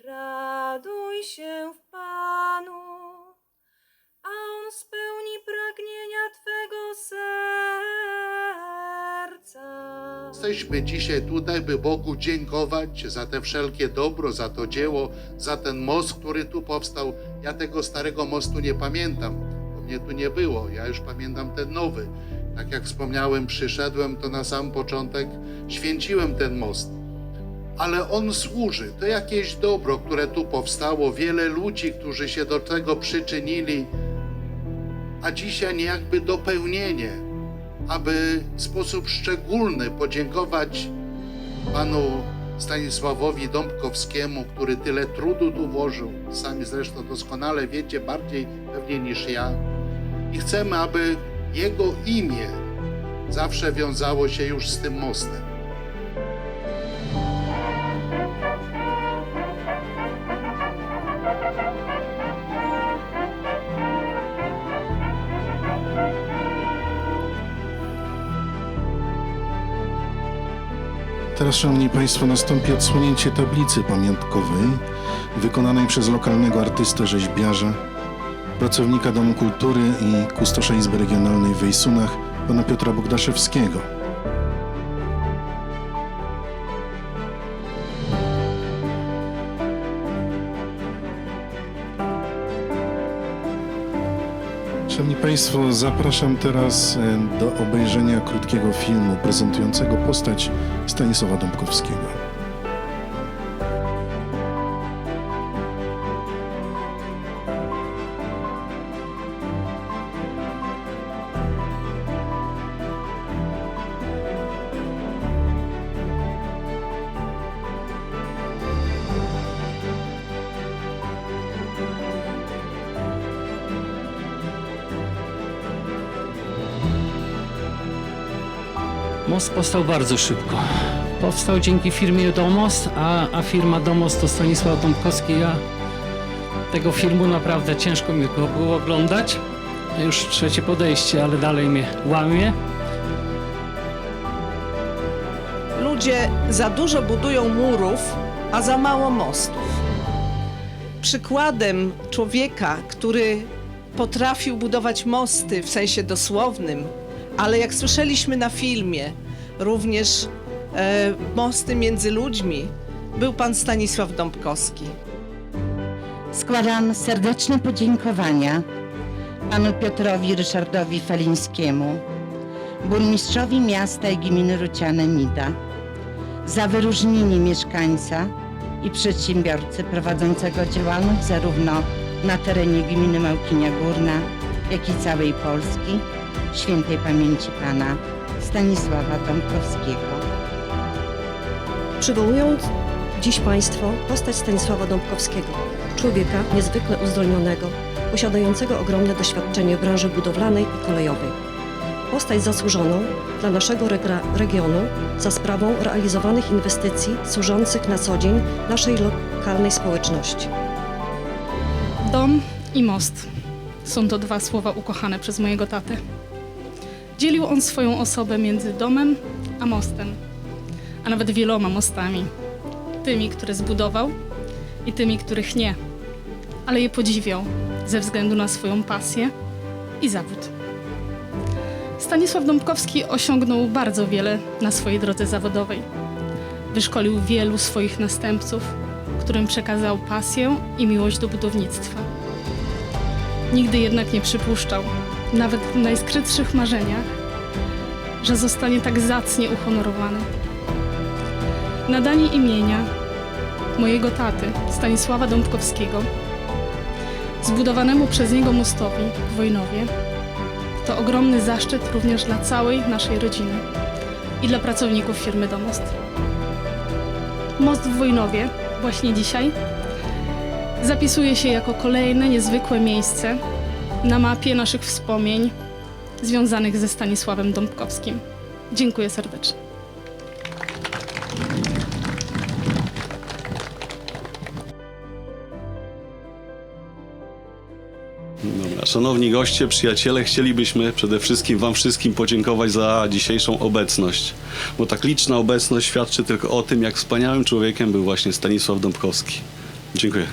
Raduj się w Panu, a On spełni pragnienia Twego serca. Jesteśmy dzisiaj tutaj, by Bogu dziękować za te wszelkie dobro, za to dzieło, za ten most, który tu powstał. Ja tego starego mostu nie pamiętam, bo mnie tu nie było. Ja już pamiętam ten nowy. Tak jak wspomniałem, przyszedłem, to na sam początek święciłem ten most. Ale on służy. To jakieś dobro, które tu powstało. Wiele ludzi, którzy się do tego przyczynili, a dzisiaj niejakby dopełnienie aby w sposób szczególny podziękować panu Stanisławowi Dąbkowskiemu, który tyle trudu tu włożył. Sami zresztą doskonale wiecie, bardziej pewnie niż ja. I chcemy, aby jego imię zawsze wiązało się już z tym mostem. Teraz, Szanowni Państwo, nastąpi odsłonięcie tablicy pamiątkowej wykonanej przez lokalnego artystę rzeźbiarza, pracownika Domu Kultury i kustosza Izby Regionalnej w Wejsunach, pana Piotra Bogdaszewskiego. Szanowni Państwo, zapraszam teraz e, do obejrzenia krótkiego filmu prezentującego postać Stanisława Dąbkowskiego. Most powstał bardzo szybko. Powstał dzięki firmie Domos, a, a firma Domos to Stanisław Dąbkowski. Ja tego filmu naprawdę ciężko mi go było oglądać. Już trzecie podejście, ale dalej mnie łamie. Ludzie za dużo budują murów, a za mało mostów. Przykładem człowieka, który potrafił budować mosty w sensie dosłownym, ale jak słyszeliśmy na filmie, również e, mosty między ludźmi, był pan Stanisław Dąbkowski. Składam serdeczne podziękowania panu Piotrowi Ryszardowi Felińskiemu, burmistrzowi miasta i gminy Ruciane-Nida, za wyróżnienie mieszkańca i przedsiębiorcy prowadzącego działalność zarówno na terenie gminy Małkinia Górna, jak i całej Polski, świętej pamięci pana Stanisława Dąbkowskiego. Przywołując dziś Państwo postać Stanisława Dąbkowskiego, człowieka niezwykle uzdolnionego, posiadającego ogromne doświadczenie w branży budowlanej i kolejowej. Postać zasłużoną dla naszego regionu za sprawą realizowanych inwestycji służących na co dzień naszej lokalnej społeczności. Dom i most. Są to dwa słowa ukochane przez mojego tatę. Dzielił on swoją osobę między domem a mostem, a nawet wieloma mostami. Tymi, które zbudował i tymi, których nie. Ale je podziwiał ze względu na swoją pasję i zawód. Stanisław Dąbkowski osiągnął bardzo wiele na swojej drodze zawodowej. Wyszkolił wielu swoich następców, którym przekazał pasję i miłość do budownictwa. Nigdy jednak nie przypuszczał, nawet w najskrytszych marzeniach, że zostanie tak zacnie uhonorowany. Nadanie imienia mojego taty, Stanisława Dąbkowskiego, zbudowanemu przez niego mostowi w Wojnowie, to ogromny zaszczyt również dla całej naszej rodziny i dla pracowników firmy Domost. Most w Wojnowie, właśnie dzisiaj, zapisuje się jako kolejne niezwykłe miejsce na mapie naszych wspomnień związanych ze Stanisławem Dąbkowskim. Dziękuję serdecznie. Dobra, szanowni goście, przyjaciele, chcielibyśmy przede wszystkim Wam wszystkim podziękować za dzisiejszą obecność, bo tak liczna obecność świadczy tylko o tym, jak wspaniałym człowiekiem był właśnie Stanisław Dąbkowski. Dziękuję.